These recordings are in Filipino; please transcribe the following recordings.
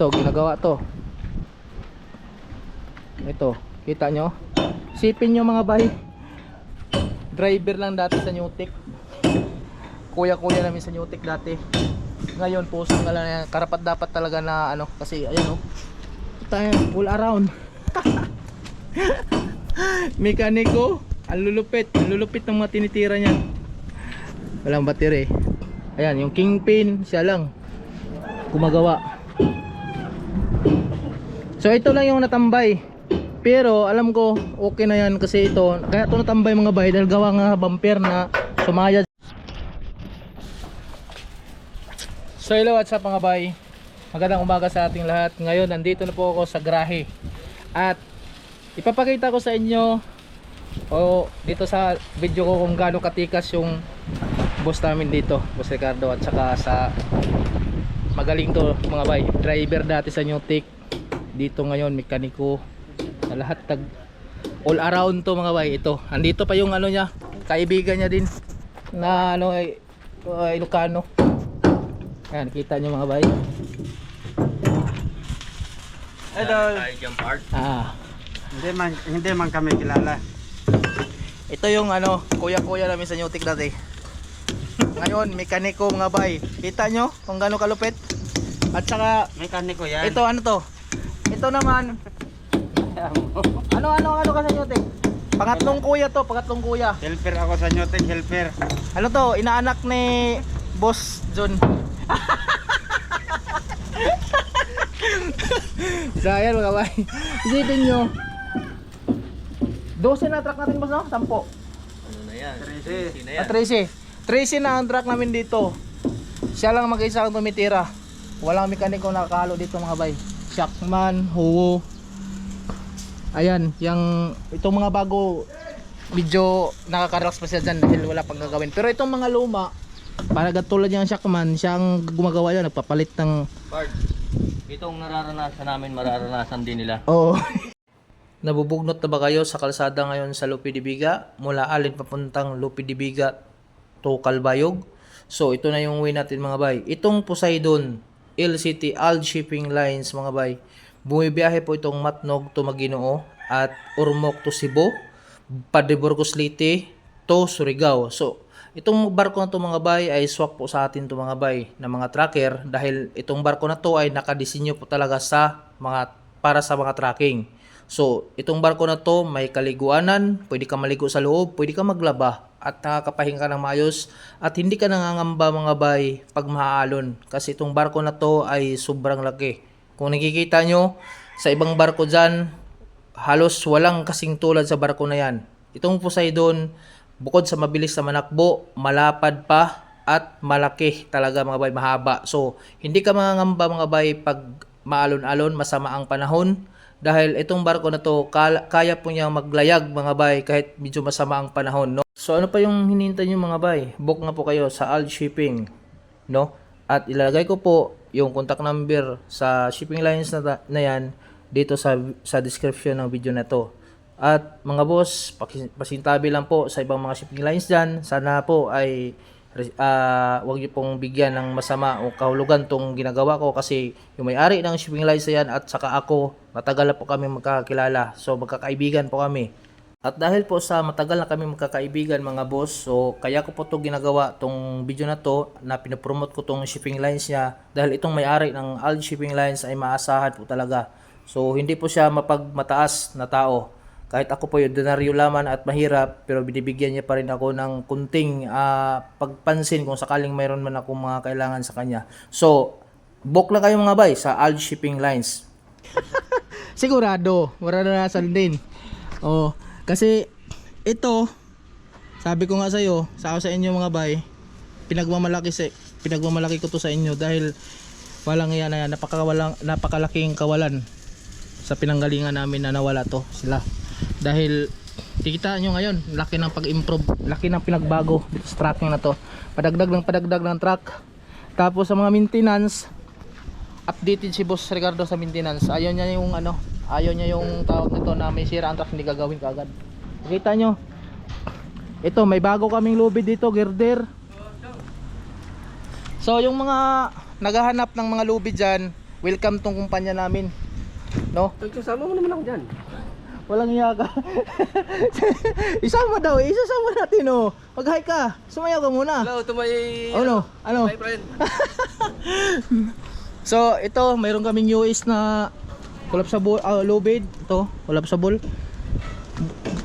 ito ginagawa to. Ito kita nyo? Sipin nyo mga bay. Driver lang dati sa Newtek. Kuya kuya namin sa Newtek dati. Ngayon nga lang yan. Karapat dapat talaga na ano kasi ayun oh. Tayo full around. Mekaniko ang lulupit. Ang lulupit ng mga tinitira niyan. Walang battery. Ayan yung kingpin siya lang. Gumagawa so ito lang yung natambay. Pero alam ko okay na yan kasi ito. Kaya ito natambay mga bay dahil gawa nga bumper na sumayad. So hello what's up mga bay? Magandang umaga sa ating lahat. Ngayon nandito na po ako sa grahe at ipapakita ko sa inyo o dito sa video ko kung gaano katikas yung boss namin dito boss Ricardo at saka sa magaling to mga bay driver dati sa Newtek dito ngayon mekaniko. Sa lahat tag all around to mga bay. Ito andito pa yung ano niya kaibigan niya din na ano ay uh, Ilocano. Ayan kita nyo mga bay. Hello. Ah. Hindi man hindi man kami kilala. ito yung ano kuya kuya namin sa Newtek dati. Ngayon mekaniko mga bay. Kita nyo kung gaano kalupit? At saka Mekaniko yan. ito ano to ito naman ano ano ano ka sa Newtek pangatlong kuya to pangatlong kuya helper ako sa Newtek, helper. Ano to? Inaanak ni Boss John. so ayan mga bay. Isipin nyo. 12 na truck natin boss no? 10. Ano na yan? Trece. Sino Ah, yan? 13. 13 na ang truck namin dito. Siya lang mag-isa ang tumitira. Walang mekaniko nakakahalo dito mga bay. Shockman, Huwo. Ayan, yung itong mga bago medyo nakaka-relax pa siya dyan dahil wala pang gagawin. Pero itong mga luma, para tulad yung Shockman, siya ang gumagawa yan, nagpapalit ng Bard, itong nararanasan namin, mararanasan din nila. Oo. Nabubugnot na ba kayo sa kalsada ngayon sa Lupi de Biga? Mula alin papuntang Lupi de Biga to Calbayog? So ito na yung way natin mga bay. Itong Poseidon LCT Ald Shipping Lines mga bay. Bumibiyahe po itong Matnog to Maginoo at Urmok to Cebu, Padeburgos Leyte to Surigao. So itong barko na to mga bay ay swak po sa atin to mga bay na mga tracker dahil itong barko na to ay nakadesinyo po talaga sa mga para sa mga tracking. So, itong barko na to may kaliguanan, pwede ka maligo sa loob, pwede ka maglaba at nakakapahinga ka ng maayos at hindi ka nangangamba mga bay pag maaalon kasi itong barko na to ay sobrang laki. Kung nakikita nyo sa ibang barko dyan, halos walang kasing tulad sa barko na yan. Itong Poseidon, bukod sa mabilis na manakbo, malapad pa at malaki talaga mga bay, mahaba. So, hindi ka mangangamba mga bay pag maalon-alon, masama ang panahon dahil itong barko na to kaya po niya maglayag mga bay kahit medyo masama ang panahon no so ano pa yung hinihintay niyo mga bay? Book nga po kayo sa Ald Shipping no? At ilalagay ko po yung contact number sa shipping lines na, na yan dito sa sa description ng video na to. At mga boss pasintabi lang po sa ibang mga shipping lines dyan. Sana po ay ah wag niyo pong bigyan ng masama o kahulugan tong ginagawa ko kasi yung may-ari ng shipping lines na yan at saka ako matagal na po kami magkakilala so magkakaibigan po kami at dahil po sa matagal na kami magkakaibigan mga boss so kaya ko po to ginagawa tong video na to na pinopromote ko tong shipping lines niya dahil itong may-ari ng Ald Shipping Lines ay maasahan po talaga so hindi po siya mapagmataas na tao kahit ako po yung denaryo laman at mahirap pero binibigyan niya pa rin ako ng kunting ah, pagpansin kung sakaling mayroon man akong mga kailangan sa kanya. So, book lang kayo mga bay sa Ald Shipping Lines. Sigurado, mararanasan din. Oh, kasi ito sabi ko nga sa iyo, sa sa inyo mga bay, pinagmamalaki sa pinagmamalaki ko to sa inyo dahil walang yan na napakawalang napakalaking kawalan sa pinanggalingan namin na nawala to sila. Dahil kita nyo ngayon laki ng pag-improve laki ng pinagbago dito sa tracking na to. Padagdag ng padagdag ng track tapos sa mga maintenance updated si boss Ricardo sa maintenance. Ayaw niya yung ano ayaw niya yung tawag nito na may sira ang truck hindi gagawin kaagad kita nyo ito may bago kaming lubid dito girder so yung mga naghahanap ng mga lubid dyan welcome tong kumpanya namin. No? Kasama mo naman ako dyan. Walang iya ka. Isama daw, eh. isasama natin oh. Mag-hi ka. Sumayaw ka muna. Hello to my... Ano? Ano? My friend. So, ito, mayroon kaming US na collapsible, ah, low bed. Ito, collapsible.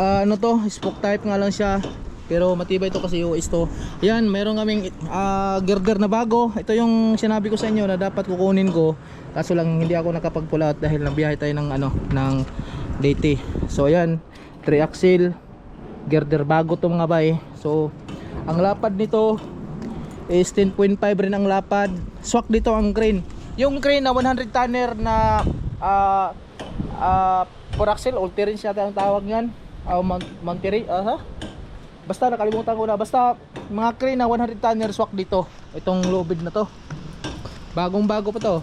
Ah, ano to, spoke type nga lang siya. Pero matibay to kasi US to. Yan, mayroon kaming ah, girder na bago. Ito yung sinabi ko sa inyo na dapat kukunin ko. Kaso lang hindi ako nakapag-pull out dahil nabiyahe tayo ng ano, ng Leyte. So, ayan, 3 axle girder bago to mga bay. So, ang lapad nito is 10.5 rin ang lapad. Swak dito ang crane. Yung crane na 100 tonner na ah ah four axle, all-terrain siya ang tawag niyan. Uh, ah, ha? Basta nakalimutan ko na. Basta mga crane na 100 tonner swak dito. Itong lubid na to. Bagong bago pa to.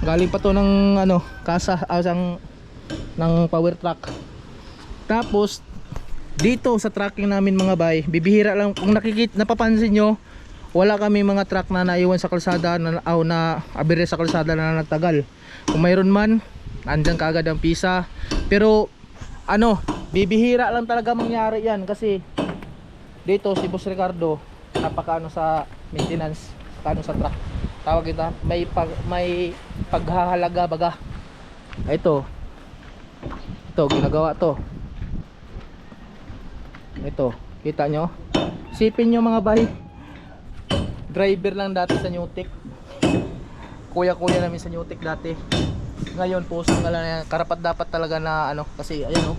Galing pa to ng ano, kasa, ah, sang, ng power truck. Tapos dito sa tracking namin mga bay, bibihira lang kung nakikita napapansin nyo, wala kami mga truck na naiwan sa kalsada na o na abire sa kalsada na nagtagal. Kung mayroon man, andyan kaagad ang pisa. Pero ano, bibihira lang talaga mangyari 'yan kasi dito si Boss Ricardo napakaano sa maintenance, kano sa truck. Tawag kita, may pag, may paghahalaga baga. Ito. Ito ginagawa to. Ito, kita nyo? Sipin nyo mga bay. Driver lang dati sa Newtek. Kuya-kuya namin sa Newtek dati. Ngayon, nga lang yan. Karapat dapat talaga na ano, kasi ayun oh.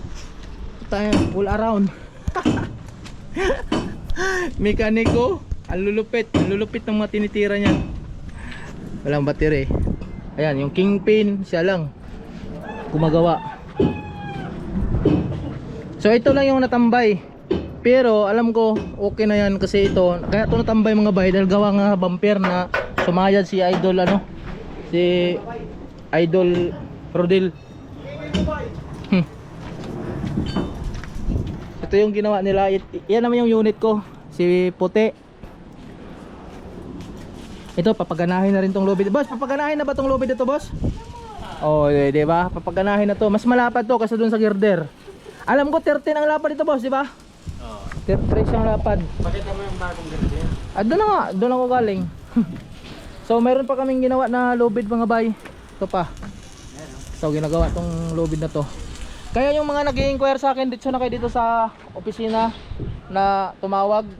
Tayo, full around. Mekaniko, ang lulupit. Ang ng mga tinitira niyan. Walang battery. Ayan, yung kingpin, siya lang. Gumagawa. So ito lang yung natambay. Pero alam ko okay na yan kasi ito kaya ito natambay mga bay dahil gawa nga bumper na sumayad si Idol ano si Idol Rodel. Hmm. Ito yung ginawa nila. Yan naman yung unit ko. Si Puti. Ito papaganahin na rin tong lobby. Boss, papaganahin na ba tong lobby dito, boss? Oh, di ba? Papaganahin na to. Mas malapad to kasi doon sa girder. Alam ko 13 ang lapad dito, boss, di ba? 13 ang lapad. Pakita mo yung bagong girder. Ah, doon na nga, doon ako galing. so, meron pa kaming ginawa na lobid mga bay. Ito pa. So, ginagawa tong lobid na to. Kaya yung mga nag-i-inquire sa akin dito na kayo dito sa opisina na tumawag.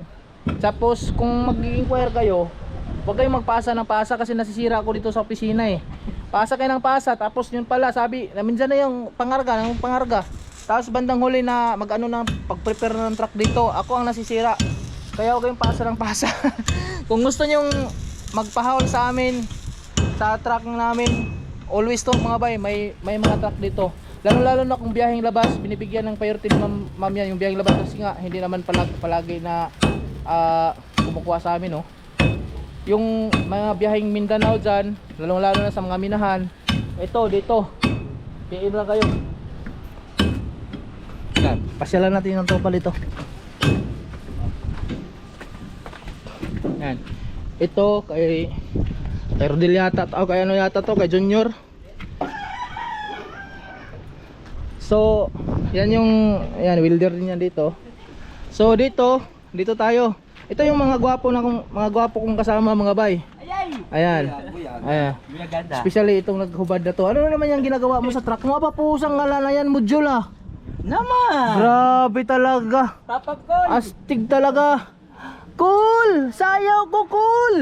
Tapos, kung mag-i-inquire kayo, huwag kayong magpasa ng pasa kasi nasisira ako dito sa opisina eh. Pasa kayo ng pasa, tapos yun pala, sabi, minsan na yung pangarga, ng pangarga. Tapos bandang huli na mag-ano na pag-prepare ng truck dito, ako ang nasisira. Kaya huwag kayong pasa ng pasa. Kung gusto nyong magpahawal sa amin, sa truck namin, always to mga bay, may, may mga truck dito. Lalo lalo na kung biyaheng labas, binibigyan ng priority ni ma'am, yan, yung biyaheng labas kasi nga, hindi naman palag, palagi na ah, kumukuha sa amin, no. Yung mga biyaheng Mindanao dyan, lalong lalo na sa mga minahan, ito, dito, PM lang kayo. Yan, pasyalan natin ng topal ito. Yan. Ito kay kay Rodel yata o kay ano yata to kay Junior. So, yan yung yan welder din yan dito. So dito, dito tayo. Ito yung mga gwapo na kong, mga gwapo kong kasama mga bay. Ayan. Ayan. Especially itong naghubad na to. Ano naman yung ginagawa mo sa truck mo? Aba pusang ngala na yan module ah. Naman! Grabe talaga. Papap ko! Astig talaga. Cool! Sayaw ko cool!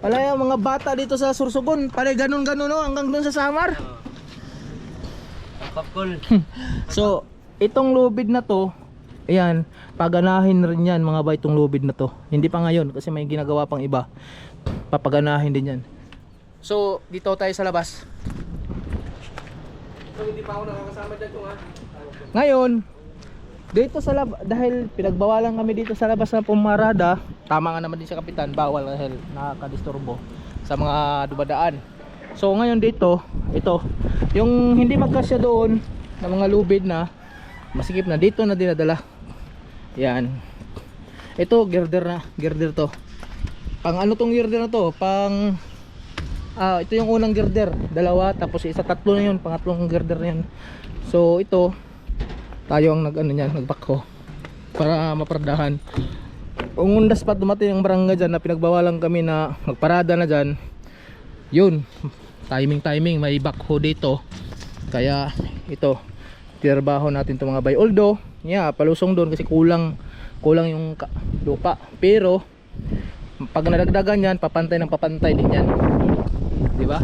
Wala yung mga bata dito sa Sursugon. Pare ganun ganun no hanggang dun sa Samar. Popcorn. So, itong lubid na to, ayan, paganahin rin yan mga ba itong lubid na to. Hindi pa ngayon kasi may ginagawa pang iba. Papaganahin din yan. So, dito tayo sa labas. Hindi pa ako nakakasama dyan kung ha. Ngayon, dito sa lab dahil pinagbawalan kami dito sa labas ng pumarada, tama nga naman din sa kapitan, bawal dahil nakakadisturbo sa mga dumadaan. So ngayon dito, ito, yung hindi magkasya doon na mga lubid na masikip na dito na dinadala. Yan. Ito girder na, girder to. Pang ano tong girder na to? Pang ah, ito yung unang girder, dalawa, tapos isa tatlo na yun, pangatlong girder na yun. So ito, tayo ang nag ano niyan, nagbakho para mapardahan. Kung undas pa dumating ang barangay dyan na pinagbawalan kami na magparada na dyan, yun, timing timing, may backhoe dito. Kaya ito, tinarbaho natin itong mga bay. Although, yeah, palusong doon kasi kulang kulang yung lupa. Pero pag nadagdagan yan, papantay ng papantay din yan. 'Di ba?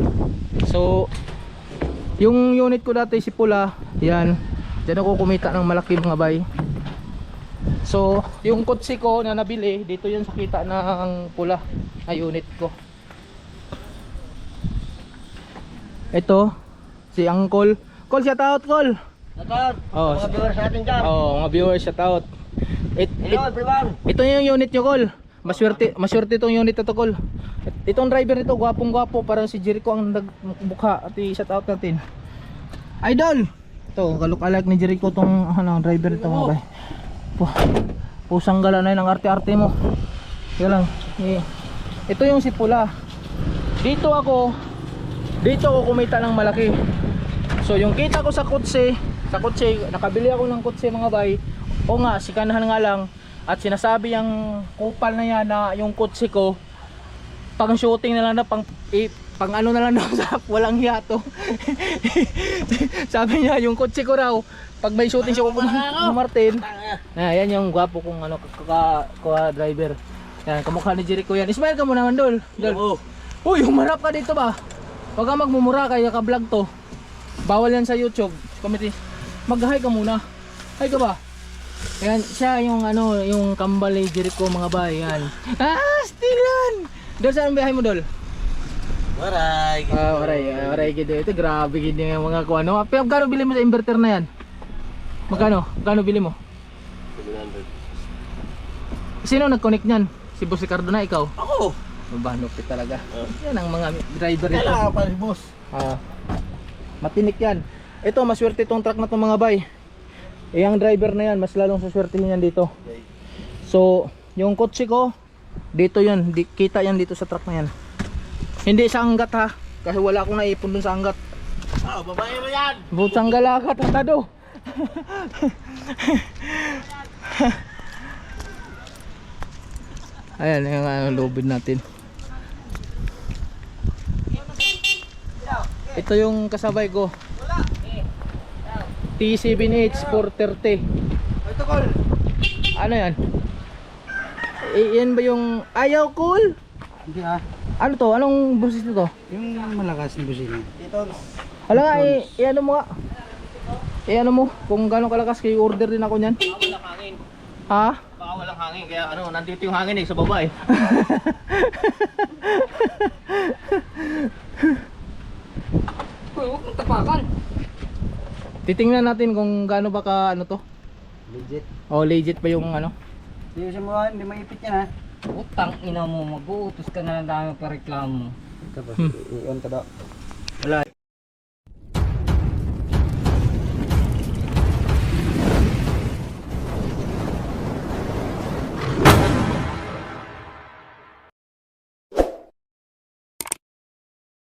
So yung unit ko dati si Pula, yan. Diyan ako kumita ng malaki mga bay. So, yung kotse ko na nabili, dito yun sa kita ng pula na unit ko. Ito, si Uncle. Call shout out, call. Natal, Oh, mga viewers natin dyan. Oh, mga viewers, shout out. It, it, Hello everyone. ito yung unit nyo, Col. Maswerte, maswerte itong unit na to, Col. Itong driver nito, gwapong gwapo. Parang si Jericho ang nagbukha. At i-shout out natin. Idol! Ito, kalok-alak ni Jericho tong ano, driver nito mga bay. Pusang gala na yun ang arte-arte mo. Yan lang. Eh, Ito yung si Pula. Dito ako, dito ako kumita ng malaki. So yung kita ko sa kotse, sa kotse, nakabili ako ng kotse mga bay. O nga, sikanahan nga lang. At sinasabi yung kupal na yan na yung kotse ko, pang shooting na lang na pang eh, pang ano na lang sa walang hiyato. Sabi niya yung kotse ko raw pag may shooting siya kung Martin. Ah, yan yung gwapo kong ano kaka kuha driver. Yan kamukha ni Jericho yan. Ismail ka muna naman dol. Dol. Oo. Uy, humarap ka dito ba? Huwag ka magmumura kaya ka vlog to. Bawal yan sa YouTube. Committee. Mag-hi ka muna. Hi ka ba? Ayan, siya yung ano, yung kambal ni Jericho mga bay. Yan. Ah, stilan! Dol, saan ang biyahe mo, Dol? Waray. Ah, aray, aray gid ito. Grabe gid yung mga kuha no. Pero magkano bili mo sa inverter na yan? Magkano? Magkano bili mo? 700. Sino nag-connect niyan? Si Boss Ricardo na ikaw? Ako. Mabanopit talaga. Yan ang mga driver nito. Kailangan pa si boss. Ah. Matinik yan. Ito, maswerte itong truck na itong mga bay. Eh, ang driver na yan, mas lalong suswertehin yan dito. So, yung kotse ko, dito yan. Di, kita yan dito sa truck na yan. Hindi sa anggat ha. Kasi wala akong naipon dun sa anggat. Ah, babae mo yan. Butang galakat, tatado. Ayan, yung ano, lubid natin. Ito yung kasabay ko. T7H 430. Ito, Col. Ano yan? I- yan ba yung ayaw cool? Hindi ah. Ano to? Anong busis nito? Yung malakas na busina. Dito. Hala nga, i- i-ano mo nga. I-ano mo, kung gano'ng kalakas kayo order din ako niyan. Baka walang hangin. Ha? Baka walang hangin. Kaya ano, nandito yung hangin eh, sa baba eh. Uy, huwag mong tapakan. Titingnan natin kung gaano ba ka ano to. Legit. O legit ba yung ano? Hindi sa mga, hindi maipit yan ha. Utang ina mo, mag-uutos ka na lang dami pa reklamo. Ba? Hmm. I-on ka daw.